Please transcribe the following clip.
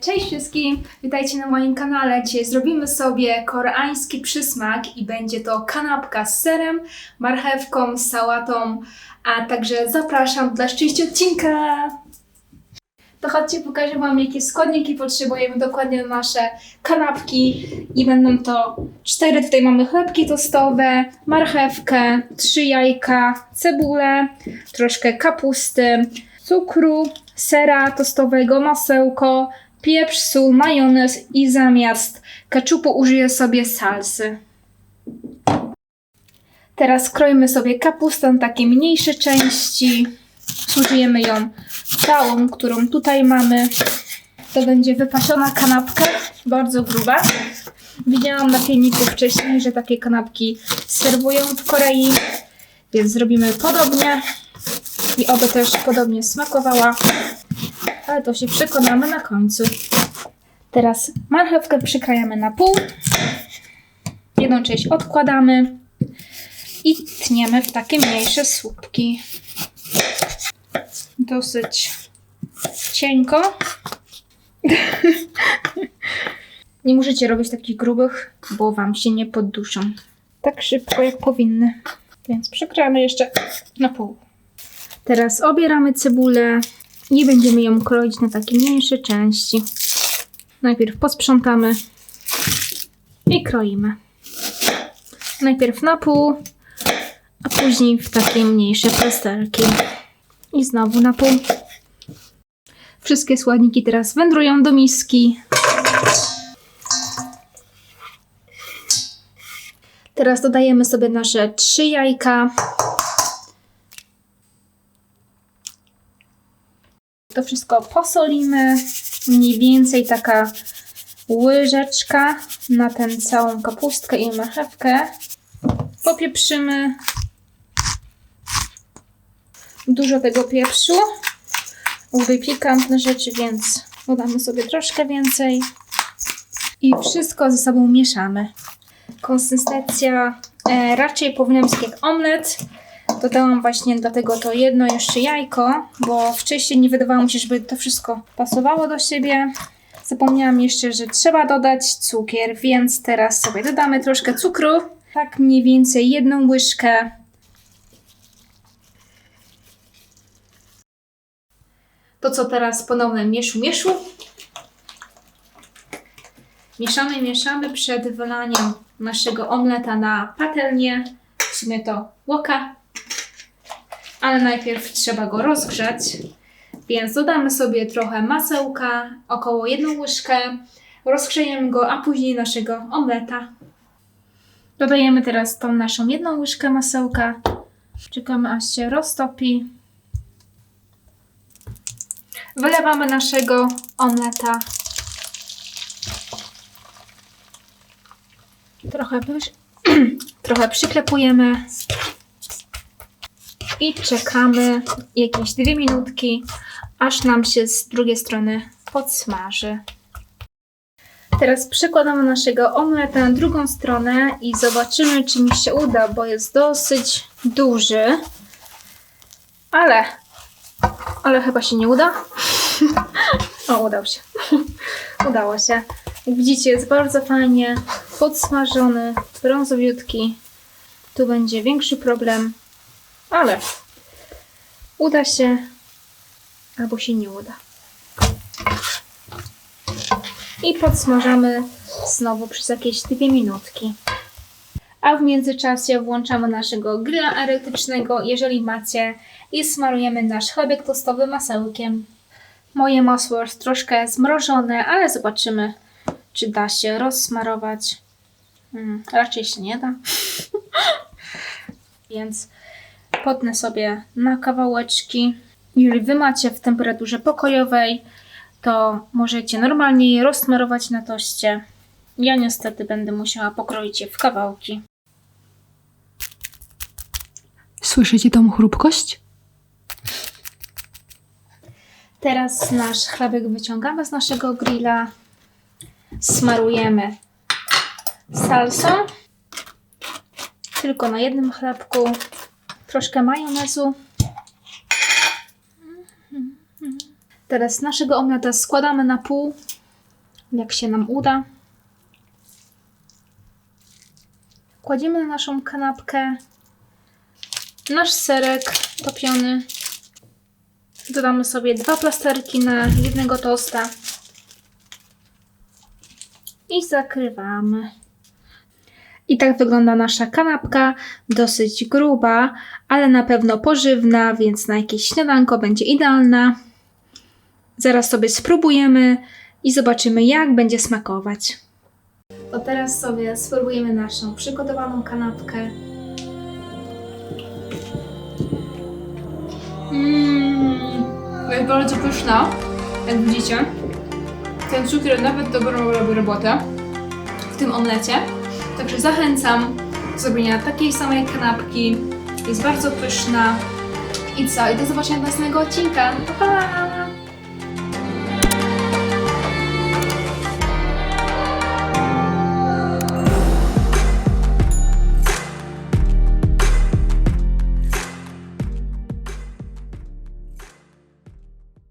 Cześć wszystkim, witajcie na moim kanale. Dzisiaj zrobimy sobie koreański przysmak i będzie to kanapka z serem, marchewką, sałatą, a także zapraszam dla szczęścia odcinka. To chodźcie, pokażę Wam jakie składniki potrzebujemy dokładnie na nasze kanapki i będą to cztery, tutaj mamy chlebki tostowe, marchewkę, trzy jajka, cebulę, troszkę kapusty, cukru, sera tostowego, masełko, pieprz, sól, majonez i zamiast keczupu użyję sobie salsy. Teraz kroimy sobie kapustę na takie mniejsze części. Zużyjemy ją całą, którą tutaj mamy. To będzie wypasiona kanapka, bardzo gruba. Widziałam na filmiku wcześniej, że takie kanapki serwują w Korei, więc zrobimy podobnie i oby też podobnie smakowała, ale to się przekonamy na końcu. Teraz marchewkę przykrajamy na pół, jedną część odkładamy i tniemy w takie mniejsze słupki. Dosyć cienko. Nie musicie robić takich grubych, bo wam się nie podduszą. Tak szybko jak powinny. Więc przykrajamy jeszcze na pół. Teraz obieramy cebulę i będziemy ją kroić na takie mniejsze części. Najpierw posprzątamy i kroimy. Najpierw na pół, a później w takie mniejsze plasterki. I znowu na pół. Wszystkie składniki teraz wędrują do miski. Teraz dodajemy sobie nasze trzy jajka. To wszystko posolimy. Mniej więcej taka łyżeczka na tę całą kapustkę i marchewkę. Popieprzymy. Dużo tego pieprzu. Lubię pikantne rzeczy, więc dodamy sobie troszkę więcej. I wszystko ze sobą mieszamy. Konsystencja e, raczej powinna być jak omlet. Dodałam właśnie dlatego to jedno jeszcze jajko, bo wcześniej nie wydawało mi się, żeby to wszystko pasowało do siebie. Zapomniałam jeszcze, że trzeba dodać cukier, więc teraz sobie dodamy troszkę cukru. Tak mniej więcej jedną łyżkę. To co teraz ponowne mieszu mieszu. Mieszamy, mieszamy przed wylaniem naszego omleta na patelnię. W sumie to łoka. Ale najpierw trzeba go rozgrzać. Więc dodamy sobie trochę masełka, około jedną łyżkę. Rozgrzejemy go, a później naszego omleta. Dodajemy teraz tą naszą jedną łyżkę masełka. Czekamy aż się roztopi. Wylewamy naszego omleta. Trochę, trochę przyklepujemy i czekamy jakieś dwie minutki, aż nam się z drugiej strony podsmaży. Teraz przekładamy naszego omleta na drugą stronę i zobaczymy, czy mi się uda, bo jest dosyć duży. Ale, ale chyba się nie uda. O, udał się. Udało się. Jak widzicie, jest bardzo fajnie podsmażony, brązowiutki. Tu będzie większy problem, ale uda się albo się nie uda. I podsmażamy znowu przez jakieś dwie minutki. A w międzyczasie włączamy naszego grilla elektrycznego, jeżeli macie, i smarujemy nasz chlebek tostowy masełkiem. Moje masło jest troszkę zmrożone, ale zobaczymy, czy da się rozsmarować. Hmm, raczej się nie da. Więc potnę sobie na kawałeczki. Jeżeli Wy macie w temperaturze pokojowej, to możecie normalnie je rozsmarować na toście. Ja niestety będę musiała pokroić je w kawałki. Słyszycie tą chrupkość? Teraz nasz chlebek wyciągamy z naszego grilla. Smarujemy salsą. Tylko na jednym chlebku. Troszkę majonezu. Teraz naszego omleta składamy na pół jak się nam uda. Kładziemy na naszą kanapkę nasz serek topiony. Dodamy sobie dwa plasterki na jednego tosta. I zakrywamy. I tak wygląda nasza kanapka. Dosyć gruba, ale na pewno pożywna, więc na jakieś śniadanko będzie idealna. Zaraz sobie spróbujemy i zobaczymy, jak będzie smakować. To teraz sobie spróbujemy naszą przygotowaną kanapkę. Mmm, jest bardzo pyszna, jak widzicie. Ten cukier nawet dobrą robi robotę w tym omlecie. Także zachęcam do zrobienia takiej samej kanapki. Jest bardzo pyszna. I co? I do zobaczenia do następnego odcinka. Pa!